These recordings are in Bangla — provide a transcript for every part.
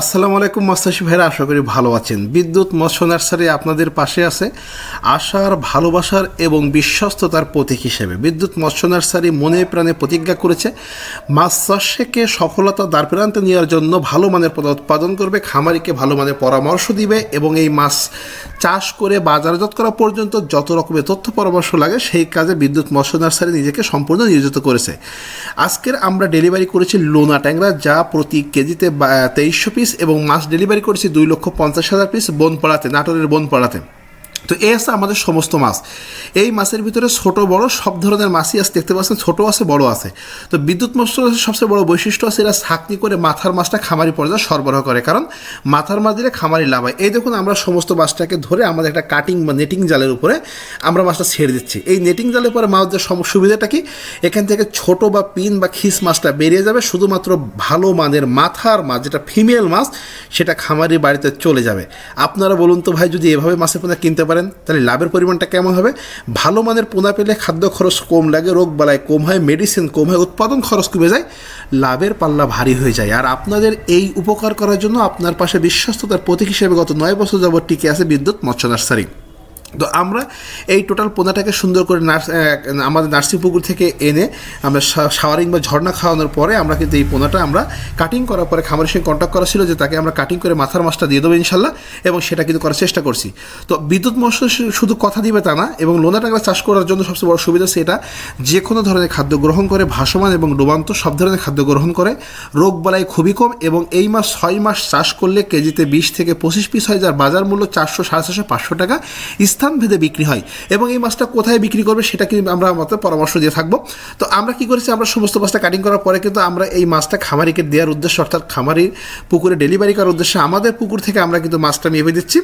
আসসালামু আলাইকুম মাস্তাশি ভাইরা, আশা করি ভালো আছেন। বিদ্যুৎ মৎস্য নার্সারি আপনাদের পাশে আছে আশার, ভালোবাসার এবং বিশ্বস্ততার প্রতীক হিসেবে। বিদ্যুৎ মৎস্য নার্সারি মনে প্রাণে প্রতিজ্ঞা করেছে মাছ চাষকে সফলতা দ্বার প্রান্তে নেওয়ার জন্য ভালো মানের উৎপাদন করবে, খামারিকে ভালো মানের পরামর্শ দিবে এবং এই মাছ চাষ করে বাজারজাত করা পর্যন্ত যত রকমের তথ্য পরামর্শ লাগে, সেই কাজে বিদ্যুৎ মৎস্য নার্সারি নিজেকে সম্পূর্ণ নিয়োজিত করেছে। আজকের আমরা ডেলিভারি করেছি লোনা ট্যাংরা, যা প্রতি কেজিতে তেইশশো পিস এবং মাস ডেলিভারি করেছি দুই লক্ষ পঞ্চাশ হাজার পিস বনপাড়াতে নাটোরের বনপাড়াতে। তো এ আছে আমাদের সমস্ত মাছ। এই মাছের ভিতরে ছোট, বড়, সব ধরনের মাছই আছে। দেখতে পাচ্ছেন, ছোট আছে, বড় আছে। তো বিদ্যুৎ মৎস্য সবচেয়ে বড় বৈশিষ্ট্য আছে, এরা ছাকনি করে মাথার মাছটা খামারি পর্যায়ে সরবরাহ করে। কারণ মাথার মাছ দিলে খামারি লাভ হয়। এই দেখুন, আমরা সমস্ত মাছটাকে ধরে আমাদের একটা কাটিং বা নেটিং জালের উপরে আমরা মাছটা ছেড়ে দিচ্ছি। এই নেটিং জালের পরে মাছদের সম- সুবিধাটা কি? এখান থেকে ছোট বা পিন বা খিস মাছটা বেরিয়ে যাবে। শুধুমাত্র ভালো মানের মাথার মাছ, যেটা ফিমেল মাছ, সেটা খামারি বাড়িতে চলে যাবে। আপনারা বলুন তো ভাই, যদি এভাবে মাছের পোনা কিনতে পারেন তাহলে লাভের পরিমাণটা কেমন হবে? ভালো মানের পোনা পেলে খাদ্য খরচ কম লাগে, রোগ বালায় কম হয় মেডিসিন কম হয়, উৎপাদন খরচ কমে যায়, লাভের পাল্লা ভারী হয়ে যায়। আর আপনাদের এই উপকার করার জন্য আপনার পাশে বিশ্বস্ততার প্রতীক হিসেবে গত নয় বছর যাবত টিকে আছে বিদ্যুৎ মৎস্য নার্সারি। তো আমরা এই টোটাল পোনাটাকে সুন্দর করে নার্স আমাদের নার্সিং পুকুর থেকে এনে আমরা শাওয়ারিং বা ঝর্ণা খাওয়ানোর পরে আমরা কিন্তু এই পোনাটা আমরা কাটিং করার পরে খামারের সঙ্গে কন্ট্যাক্ট করা ছিল যে তাকে আমরা কাটিং করে মাথার মাছটা দিয়ে দেবো ইনশাল্লাহ এবং সেটা কিন্তু করার চেষ্টা করছি। তো বিদ্যুৎ মৎস্য শুধু কথা দিবে তা না এবং লোনা টাকা চাষ করার জন্য সবচেয়ে বড় সুবিধা সেটা যে কোনো ধরনের খাদ্য গ্রহণ করে ভাসমান এবং ডুবান্ত সব ধরনের খাদ্য গ্রহণ করে। রোগ বালাই খুবই কম এবং এই মাস ছয় মাস চাষ করলে কেজিতে বিশ থেকে পঁচিশ পিস হয় যার বাজার মূল্য চারশো সাড়ে চারশো পাঁচশো টাকা। স্থানভেদে বিক্রি হয় এবং এই মাছটা কোথায় বিক্রি করবে সেটা কিন্তু আমরা আমাদের পরামর্শ দিয়ে থাকব। তো আমরা কি করেছি? আমরা সমস্ত মাছটা কাটিং করার পরে কিন্তু আমরা এই মাছটা খামারিকে দেওয়ার উদ্দেশ্য, অর্থাৎ খামারির পুকুরে ডেলিভারি করার উদ্দেশ্যে আমাদের পুকুর থেকে আমরা কিন্তু মাছটা মেপে দিচ্ছি।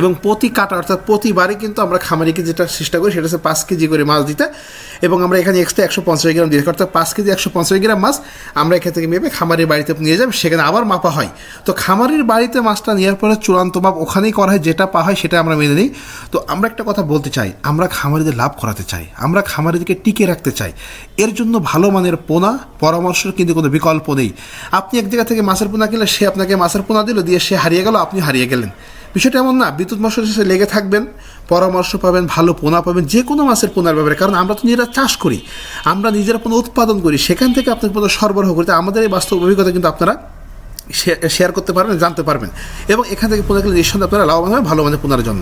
এবং প্রতি কাটা, অর্থাৎ প্রতিবারে কিন্তু আমরা খামারিকে যেটা চেষ্টা করি, সেটা হচ্ছে পাঁচ কেজি করে মাছ দিতে। এবং আমরা এখানে এক্সট্রা একশো পঞ্চাশ গ্রাম দিয়ে অর্থাৎ পাঁচ কেজি একশো পঞ্চাশ গ্রাম মাছ আমরা এখান থেকে মেপে খামারির বাড়িতে নিয়ে যাই, সেখানে আবার মাপা হয়। তো খামারির বাড়িতে মাছটা নেওয়ার পরে চূড়ান্ত মাপ ওখানেই করা হয়, যেটা পা হয় সেটা আমরা মেনে নিই। তো আমরা একটা কথা বলতে চাই, আমরা খামারিদের লাভ করাতে চাই, আমরা খামারিদেরকে টিকে রাখতে চাই। এর জন্য ভালো মানের পোনা, পরামর্শের কিন্তু কোনো বিকল্প নেই। আপনি এক জায়গা থেকে মাছের পোনা কিনলে সে আপনাকে মাছের পোনা দিল, দিয়ে সে হারিয়ে গেল আপনি হারিয়ে গেলেন। বিষয়টা এমন না, বিদ্যুৎ মৎস্য শেষে লেগে থাকবেন, পরামর্শ পাবেন, ভালো পোনা পাবেন, যে কোনো মাছের পোনার ব্যাপারে। কারণ আমরা তো নিজেরা চাষ করি, আমরা নিজেরা পোনা উৎপাদন করি, সেখান থেকে আপনার পোনা সরবরাহ করতে, আমাদের এই বাস্তব অভিজ্ঞতা কিন্তু আপনারা শেয়ার করতে পারবেন, জানতে পারবেন। এবং এখান থেকে পোনা কিনলে নিঃসন্দেহে আপনারা লাভবান হবে ভালো মানে পোনার জন্য।